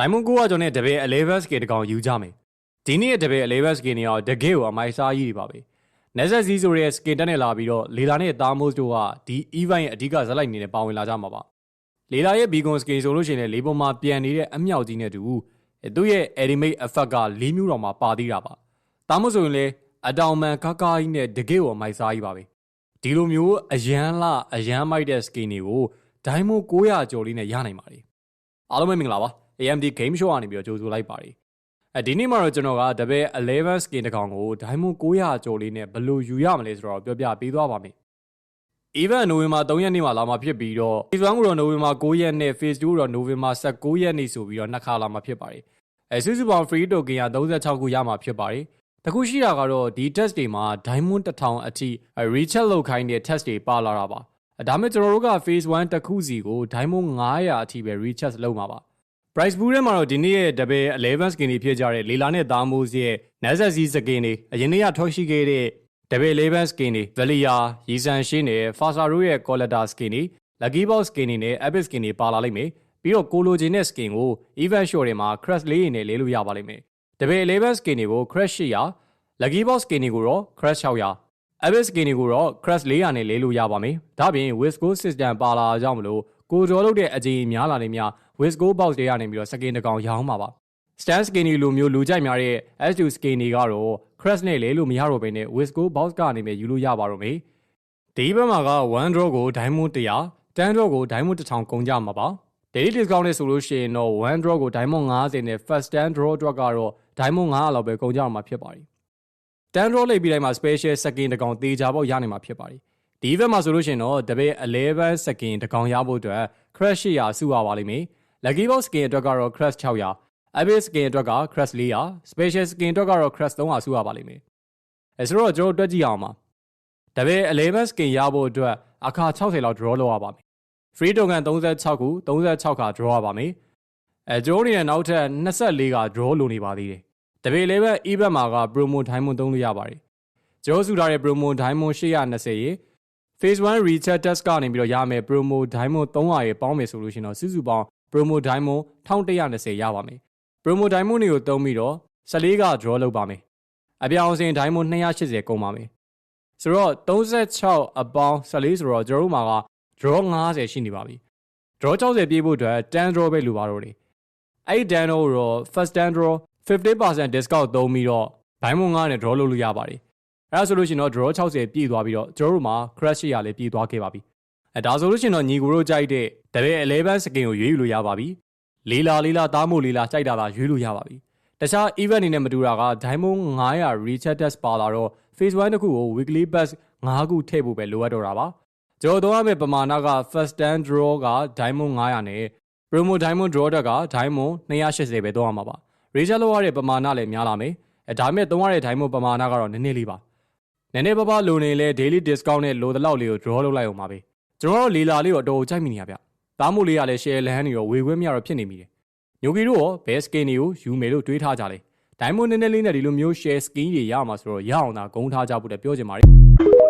Diamond 900ကျော်နဲ့တပည့် 11 skin တကောင်ယူကြမယ်ဒီနေ့ရဲ့တပည့် 11 skin တွေရောတကယ်ကိုအမိုက်စားကြီးတွေပါပဲနေဆက်စီဆိုရဲ skin တက်နေလာပြီးတော့လေလာနဲ့တာမိုးတို့ကဒီ event ရဲ့အဓိကဇက်လိုက်နေနဲ့ပါဝင်လာကြမှာပါလေလာရဲ့ beacon skin ဆိုလို့ရှိရင်လေပေါ်မှာပြန်နေတဲ့အမြောက်ကြီးနဲ့တူသူ့ရဲ့ animate effect က၄မျိုးတော်မှာပါသေးတာပါတာမို့ဆိုရင်လေအတောင်မှန်ကားကားကြီးနဲ့တကယ်ကိုအမိုက်စားကြီးပါပဲဒီလိုမျိုးအရန်လအရန်မိုက်တဲ့ skin တွေကို Diamond 900ကျော်လေးနဲ့ရနိုင်ပါတယ်အားလုံးပဲမင်္ဂလာပါ AMD Game Show ကနေပြီးတော့ကြိုဆိုလိုက်ပါတယ်အဲဒီနေ့မှာတော့ကျွန်တော်ကတပည့်11 skin တစ်ကောင်ကို Diamond 900ကျော်လေးနဲ့ဘယ်လိုယူရမလဲဆိုတော့ပြောပြပေးသွားပါမယ် Event နိုဝင်ဘာ3ရက်နေ့မှာလာမှာဖြစ်ပြီးတော့ Phase 1ကိုတော့နိုဝင်ဘာ9ရက်နဲ့ Phase 2ကိုတော့နိုဝင်ဘာ19ရက်နေ့ဆိုပြီးတော့နှစ်ခါလာမှာဖြစ်ပါတယ်အဲစုစုပေါင်း free token က36ခုရမှာဖြစ်ပါတယ်တခုရှိတာကတော့ဒီ test တွေမှာ diamond 1000အထိ recharge လုပ်ခိုင်းတဲ့ test တွေပါလာတာပါဒါမဲ့ကျွန်တော်တို့က phase 1တစ်ခုစီကို diamond 900အထိပဲ recharge လုပ်မှာပါ price pool ထဲမှာတော့ဒီနေ့ရဲ့ double 11 skin တွေဖြစ်ကြတဲ့လေလာနဲ့သားမိုးစီရဲ့ Nazar Z skin တွေအရင်နေ့ကထွက်ရှိခဲ့တဲ့ double 11 skin တွေ Valia ရီဆန်ရှင်းနဲ့ Fasaro ရဲ့ Collector skin တွေ Lucky Box skin တွေနဲ့ Epic skin တွေပါလာလိမ့်မယ်ပြီးတော့ကိုလိုချင်တဲ့ skin ကို event show တွေမှာ crash လေးတွေနဲ့လေးလို့ရပါလိမ့်မယ်တပည့်11 skin တွေကို crash 800 lucky box skin တွေကိုတော့ crash 600 abyss skin တွေကိုတော့ crash 400နဲ့လေးလို့ရပါမယ်ဒါပြင် wisco system ပါလာကြောင်းမလို့ကိုကျော်လုပ်တဲ့အကြီးများလာနေမြ wisco box တွေကနေပြီးတော့ skin တစ်ကောင်ရောင်းပါပါ stand skin တွေလိုမျိုးလူကြိုက်များတဲ့ S2 skin တွေကတော့ crash နဲ့လေးလို့မရတော့ဘဲနဲ့ wisco box ကနေပဲယူလို့ရပါတော့မယ်ဒီဘက်မှာက1 draw ကို diamond 100 10 draw ကို diamond 1000ကုန်ကြမှာပါ daily discount နဲ့ဆိုလို့ရှိရင်တော့1 draw ကို diamond 50နဲ့ first 10 draw အတွက်ကတော့ diamond 900လောက်ပဲကုန်ကြမှာဖြစ်ပါတယ်10 draw လိုက်ပြီးတိုင်းမှာ special second တကောင်တေချာပေါက်ရနိုင်မှာဖြစ်ပါတယ်ဒီ event မှာဆိုလို့ရှိရင်တော့တပည့်11 second တကောင်ရဖို့အတွက် crash 800စုရပါလိမ့်မယ် lucky box skin အတွက်ကတော့ crash 600 abyss skin အတွက်က crash 400 special skin အတွက်ကတော့ crash 300စုရပါလိမ့်မယ်အဲဆိုတော့ကျွန်တော်တွက်ကြည့်အောင်ပါတပည့်11 skin ရဖို့အတွက်အခါ60လောက် draw လုပ်ရပါမယ် free token 36ခု36ခါ draw ရပါမယ်အဲကျိုးနေတဲ့နောက်ထပ်24က draw လိုနေပါသေးတယ်တပေလေးပဲ event မှာက promo diamond သုံးလို့ရပါတယ်ကျိုးစုထားတဲ့ promo diamond 820ရေ phase 1 recharge test ကနေပြီးတော့ရမယ် promo diamond 300ရေပေါင်းမယ်ဆိုလို့ရှိရင်တော့စုစုပေါင်း promo diamond 1120ရပါမယ် promo diamond တွေကိုသုံးပြီးတော့14က draw လုပ်ပါမယ်အပြောင်းအစင် diamond 280ကုန်ပါမယ်ဆိုတော့36အပေါင်း14ဆိုတော့ကျွန်တော်တို့မှာက draw 90ရှိနေပါပြီ draw 60ပြေးဖို့အတွက်10 draw ပဲလိုပါတော့တယ်အဲ့ဒီ10 draw တော့ first 10 draw 50% discount သုံးပြီးတော့ diamond 9နဲ့ draw လုပ်လို့ရပါတယ်အဲ့ဒါဆိုလို့ရှိရင်တော့ draw 60ပြည့်သွားပြီးတော့ကျွန်တော်တို့မှာ crash ရလည်းပြည့်သွားခဲ့ပါပြီအဲဒါဆိုလို့ရှိရင်တော့ညီကိုတို့ကြိုက်တဲ့ တပည့်11 skin ကိုရွေးယူလို့ရပါပြီလေးလာလေးလာတားမို့လေးလာကြိုက်တာသာရွေးလို့ရပါပြီတခြား event အနေနဲ့မတူတာက diamond 900 recharge test ပါလာတော့ phase 1တစ်ခုကို weekly pass 5ခုထည့်ဖို့ပဲလိုအပ်တော့တာပါကျွန်တော်တို့ရမယ့်ပမာဏက first stand draw က diamond 900နဲ့ promo diamond draw တက်က diamond 280ပဲတော့ရမှာပါ recharge လုပ်ရတဲ့ပမာဏလည်းများလာမယ်အဲဒါမဲ့သုံးရတဲ့ diamond ပမာဏကတော့နည်းနည်းလေးပါနည်းနည်းပါးပါးလိုနေလဲ daily discount နဲ့လိုတဲ့လောက်လေးကို draw လုပ်လိုက်အောင်ပါပဲကျွန်တော်တို့လီလာလေးကိုအတော်ကြိုက်မိနေရဗျ တားမို့လေးကလည်း share လန်းနေရောဝေခွင့်မရတော့ဖြစ်နေမိတယ်ညိုကီတို့ရော best skin တွေကိုယူမယ်လို့တွေးထားကြတယ် diamond နည်းနည်းလေးနဲ့ဒီလိုမျိုး share skin တွေရအောင်မှာဆိုတော့ရအောင်သာဂုံးထားကြဖို့တပြောချင်ပါတယ်